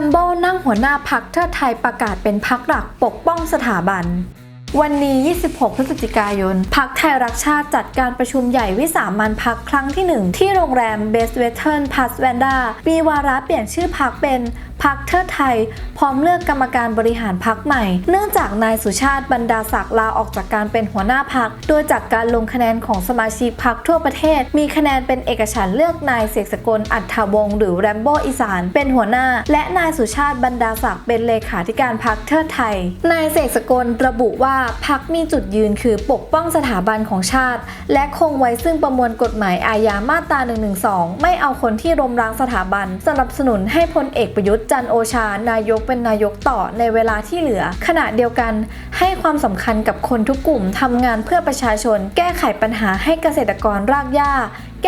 มโบ้นั่งหัวหน้าพักเทิดไทยประกาศเป็นพักหลักปกป้องสถาบัน วันนี้ 26 พฤศจิกายน พักไทยรักชาติจัดการประชุมใหญ่วิสามันพักครั้งที่ 1 ที่โรงแรมเบสเวสเทิร์นพัสแวนด้ามีวาระเปลี่ยนชื่อพักเป็นพักเทิดไทย พร้อมเลือกกรรมการบริหารพักใหม่ เนื่องจากนายสุชาติบรรดาศักดิ์ลาออกจากการเป็นหัวหน้าพัก โดยจากการลงคะแนนของสมาชิกพักทั่วประเทศ มีคะแนนเป็นเอกฉันท์เลือกนายเสกสกลอัฏฐวงศ์หรือแรมโบ้อีสาน เป็นหัวหน้า และนายสุชาติบรรดาศักดิ์เป็นเลขาธิการพักเทิดไทย นายเสกสกลระบุว่าพักมีจุดยืนคือปกป้องสถาบันของชาติ และคงไว้ซึ่งประมวลกฎหมายอาญามาตรา112 ไม่เอาคนที่รมร้างสถาบัน สนับสนุนให้พลเอกประยุทธ์จันโอชานายกเป็นนายกต่อในเวลาที่เหลือ ขณะเดียวกันให้ความสำคัญกับคนทุกกลุ่มทำงานเพื่อประชาชน แก้ไขปัญหาให้เกษตรกรรากหญ้า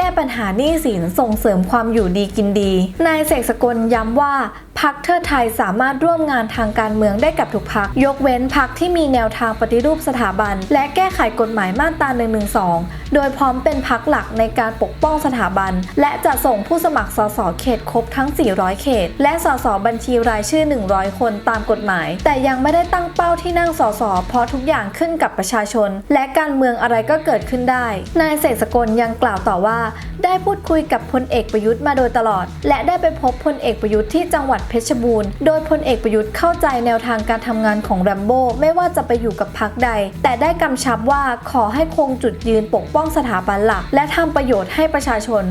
ก้ปัญหาหนี้สินส่งเสริมความอยู่ดีกินดี นายเสกสกลย้ำว่าพักเทิดไทยสามารถร่วมงานทางการเมืองได้กับทุกพัก ยกเว้นพักที่มีแนวทางปฏิรูปสถาบัน และแก้ไขกฎหมายมาตรา 112 โดยพร้อมเป็นพักหลักในการปกป้องสถาบัน และจะส่งผู้สมัครสสเขตครบทั้ง 400 เขต และสสบัญชีรายชื่อ 100 คนตามกฎหมาย แต่ยังไม่ได้ตั้งเป้าที่นั่งสสเพราะทุกอย่างขึ้นกับประชาชน และการเมืองอะไรก็เกิดขึ้นได้ นายเสกสกลยังกล่าวต่อว่าได้พูดคุยกับพลเอกประยุทธ์มาโดยตลอด และได้ไปพบพลเอกประยุทธ์ที่จังหวัดเพชรบูรณ์ โดยพลเอกประยุทธ์เข้าใจแนวทางการทำงานของแรมโบ้ไม่ว่าจะไปอยู่กับพรรคใด แต่ได้กำชับว่าขอให้คงจุดยืนปกป้องสถาบันหลัก และทำประโยชน์ให้ประชาชน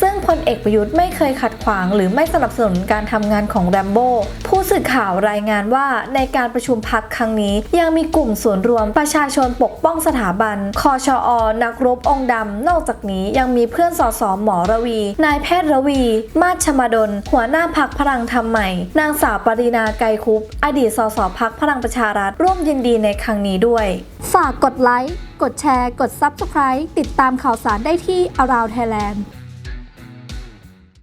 ซึ่งพลเอกประยุทธ์ไม่เคยขัดขวาง หรือไม่สนับสนุนการทำงานของแรมโบ้ผู้สื่อข่าวรายงานว่าในการประชุมพักครั้งนี้ ยังมีกลุ่มส่วนรวมประชาชนปกป้องสถาบัน คอชอ นักรบองดำ นอกจากนี้ยังมีเพื่อนสสหมอระวี นายแพทย์ระวี มาชชมาดล หัวหน้าพักพลังธรรมใหม่ นางสาวปรินาไกรคุป อดีตสสพักพลังประชารัฐ ร่วมยินดีในครั้งนี้ด้วย ฝากกดไลค์ กดแชร์ กด Subscribe ติดตามข่าวสารได้ที่ Around Thailand